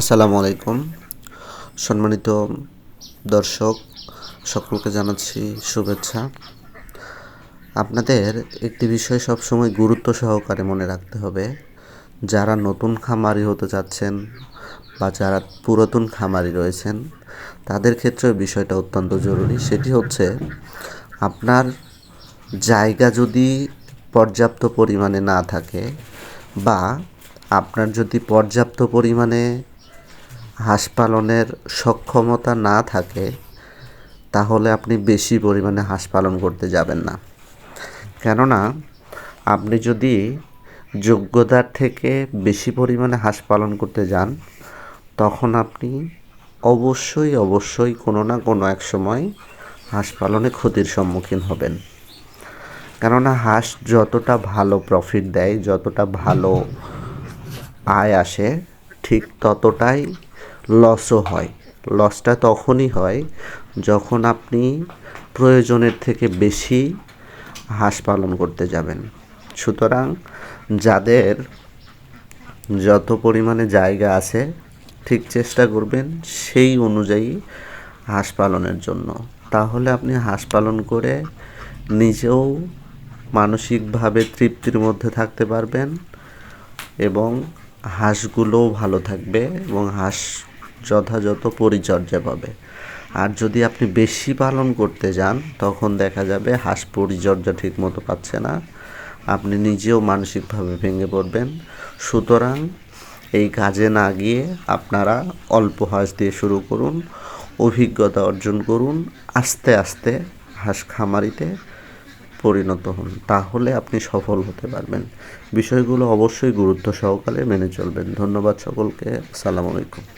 আসসালামু আলাইকুম। সম্মানিত দর্শক, সকলকে জানাচ্ছি শুভেচ্ছা। আপনাদের একটি বিষয় সবসময় গুরুত্ব সহকারে মনে রাখতে হবে। যারা নতুন খামারি হতে চাচ্ছেন বা যারা পুরাতন খামারি রয়েছেন, তাদের ক্ষেত্রে বিষয়টা অত্যন্ত জরুরি। সেটি হচ্ছে, আপনার জায়গা যদি পর্যাপ্ত পরিমাণে না থাকে বা আপনার যদি পর্যাপ্ত পরিমাণে হাঁস পালনের সক্ষমতা না থাকে, তাহলে আপনি বেশি পরিমাণে হাঁস পালন করতে যাবেন না। কেননা, আপনি যদি যোগ্যতার থেকে বেশি পরিমাণে হাঁস পালন করতে যান, তখন আপনি অবশ্যই অবশ্যই কোনো না কোনো এক সময় হাঁস পালনে ক্ষতির সম্মুখীন হবেন। কেননা, হাঁস যতটা ভালো প্রফিট দেয়, যতটা ভালো আয় আসে, ঠিক ততটাই লসও হয়। লসটা তখনই হয় যখন আপনি প্রয়োজনের থেকে বেশি হাঁস পালন করতে যাবেন। সুতরাং যাদের যত পরিমাণে জায়গা আছে, ঠিক চেষ্টা করবেন সেই অনুযায়ী হাঁস পালনের জন্য। তাহলে আপনি হাঁস পালন করে নিজেও মানসিকভাবে তৃপ্তির মধ্যে থাকতে পারবেন এবং হাঁসগুলোও ভালো থাকবে এবং হাঁস যথাযথ পরিচর্যা পাবে। আর যদি আপনি বেশি পালন করতে যান, তখন দেখা যাবে হাঁস পরিচর্যা ঠিক মতো পাচ্ছে না। আপনি নিজেও মানসিকভাবে ভেঙে পড়বেন। সুতরাং এই কাজে না গিয়ে আপনারা অল্প হাঁস দিয়ে শুরু করুন, অভিজ্ঞতা অর্জন করুন, আস্তে আস্তে হাঁস খামারিতে পরিণত হন। তাহলে আপনি সফল হতে পারবেন। বিষয়গুলো অবশ্যই গুরুত্ব সহকারে মেনে চলবেন। ধন্যবাদ সকলকে। আসসালামু আলাইকুম।